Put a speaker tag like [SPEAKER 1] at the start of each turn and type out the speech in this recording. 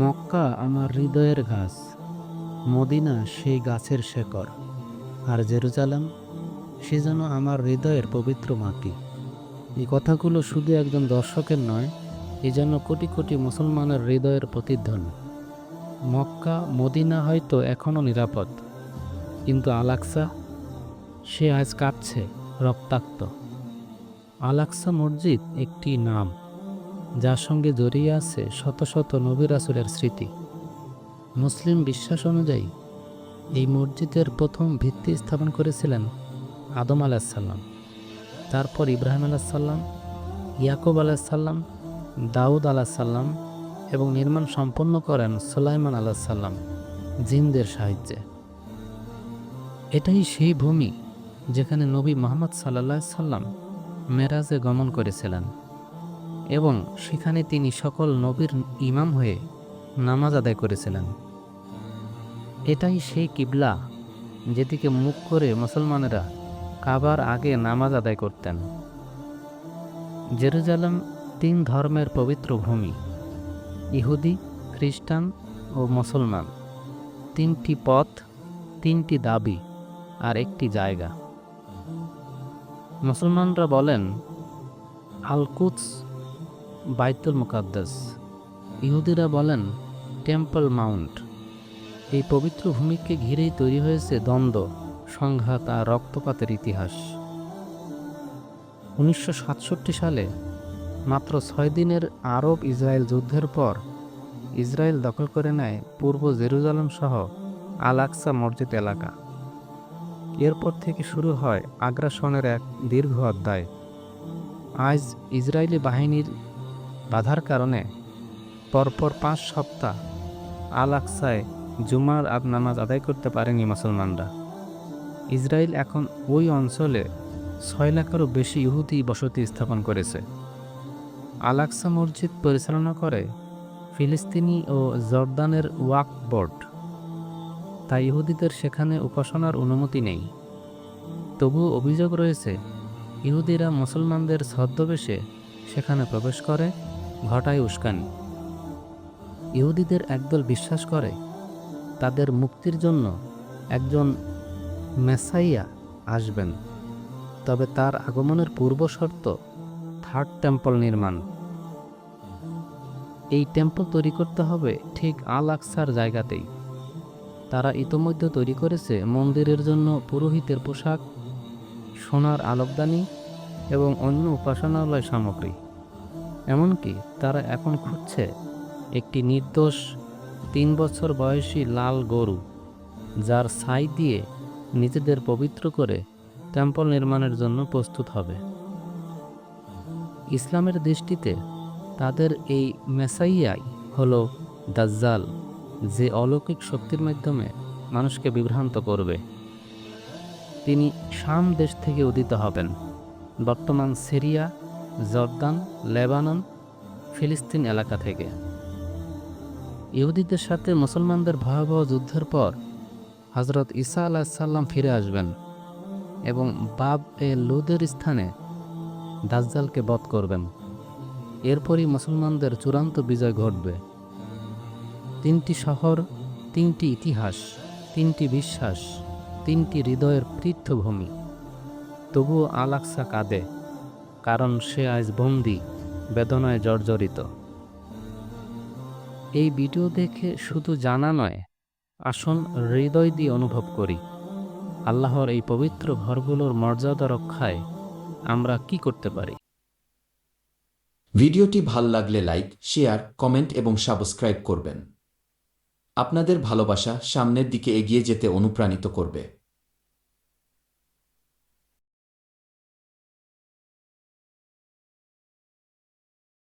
[SPEAKER 1] মক্কা আমার হৃদয়ের গাছ মদিনা সেই গাছের শেকড়, আর জেরুজালাম সে যেন আমার হৃদয়ের পবিত্র মাটি। এই কথাগুলো শুধু একজন দর্শকের নয়, এ যেন কোটি কোটি মুসলমানের হৃদয়ের প্রতিধ্বনি। মক্কা, মদিনা হয়তো এখনও নিরাপদ, কিন্তু আলাক্সা সে আজ কাঁপছে, রক্তাক্ত। আলাক্সা মসজিদ একটি নাম। যার সঙ্গে জড়িয়ে আছে শত শত নবী রাসুলের স্মৃতি। মুসলিম বিশ্বাস অনুযায়ী, এই মসজিদের প্রথম ভিত্তি স্থাপন করেছিলেন আদম আলাহিসাল্লাম তারপর ইব্রাহিম আলাহিসাল্লাম ইয়াকুব আলাহিসাল্লাম দাউদ আলাহিসাল্লাম এবং নির্মাণ সম্পন্ন করেন সুলাইমান আলাহিসাল্লাম জিনদের সাহায্যে। এটাই সেই ভূমি যেখানে নবী মোহাম্মদ সাল্লা সাল্লাম মেরাজে গমন করেছিলেন। এবং সেখানে তিনি সকল নবীর ইমাম হয়ে নামাজ আদায় করেছিলেন। এটাই সেই কিবলা যেদিকে মুখ করে মুসলমানেরা কাবার আগে নামাজ আদায় করতেন। জেরুজালেম তিন ধর্মের পবিত্র ভূমি, ইহুদি, খ্রিস্টান ও মুসলমান। তিনটি পথ, তিনটি দাবি আর একটি জায়গা। মুসলমানরা বলেন আলকুৎস বাইতুল মুকাদ্দাস। ইহুদিরা বলেন, টেম্পল মাউন্ট। এই পবিত্র ভূমিকে ঘিরেই তৈরি হয়েছে দ্বন্দ্ব, সংঘাত আর রক্তপাতের ইতিহাস। উনিশশো সাতষট্টি সালে, মাত্র ছয় দিনের আরব ইসরায়েল যুদ্ধের পর, ইসরায়েল দখল করে নেয় পূর্ব জেরুজালেম সহ আল আকসা মসজিদ এলাকা। এরপর থেকে শুরু হয় আগ্রাসনের এক দীর্ঘ অধ্যায়। আজ ইসরায়েলি বাহিনীর বাধার কারণে পরপর পাঁচ সপ্তাহ আল আকসায় জুমার আদ নামাজ আদায় করতে পারেনি মুসলমানরা। ইসরায়েল এখন ওই অঞ্চলে ছয় লাখেরও বেশি ইহুদি বসতি স্থাপন করেছে। আল আকসা মসজিদ পরিচালনা করে ফিলিস্তিনি ও জর্দানের ওয়াক বোর্ড। তাই ইহুদিদের সেখানে উপাসনার অনুমতি নেই। তবুও অভিযোগ রয়েছে, ইহুদিরা মুসলমানদের ছদ্মবেশে সেখানে প্রবেশ করে। ঘটায় উস্কানি। ইহুদিদের একদল বিশ্বাস করে, তাদের মুক্তির জন্য একজন মেসাইয়া আসবেন। তবে তার আগমনের পূর্ব শর্ত, থার্ড টেম্পল নির্মাণ। এই টেম্পল তৈরি করতে হবে ঠিক আল আকসার জায়গাতেই। তারা ইতোমধ্যে তৈরি করেছে মন্দিরের জন্য পুরোহিতের পোশাক, সোনার আলোকদানি এবং অন্য উপাসনালয় সামগ্রী। এমনকি তারা এখন খুঁজছে একটি নির্দোষ তিন বছর বয়সী লাল গরু, যার ছাই দিয়ে নিজেদের পবিত্র করে টেম্পল নির্মাণের জন্য প্রস্তুত হবে। ইসলামের দৃষ্টিতে তাদের এই মেসাইয়াই হলো দাজ্জাল, যে অলৌকিক শক্তির মাধ্যমে মানুষকে বিভ্রান্ত করবে। তিনি শাম দেশ থেকে উদিত হবেন। বর্তমান সিরিয়া জর্দান, লেবানন, ফিলিস্তিন এলাকা থেকে। ইহুদিদের সাথে মুসলমানদের ভয়াবহ যুদ্ধের পর হজরত ঈসা আলাহিসাল্লাম ফিরে আসবেন এবং বাব এ লুদের স্থানে দাজ্জালকে বধ করবেন। এরপরই মুসলমানদের চূড়ান্ত বিজয় ঘটবে। তিনটি শহর, তিনটি ইতিহাস, তিনটি বিশ্বাস, তিনটি হৃদয়ের পৃষ্ঠভূমি। তবুও আলাক্সা কাঁদে। কারণ সে আজ বন্দি, বেদনায় জর্জরিত। এই ভিডিও দেখে শুধু জানা নয়, আসন হৃদয় দিয়ে অনুভব করি, আল্লাহর এই পবিত্র ঘরগুলোর মর্যাদা রক্ষায় আমরা কি করতে পারি।
[SPEAKER 2] ভিডিওটি ভালো লাগলে লাইক, শেয়ার, কমেন্ট এবং সাবস্ক্রাইব করবেন। আপনাদের ভালোবাসা সামনের দিকে এগিয়ে যেতে অনুপ্রাণিত করবে।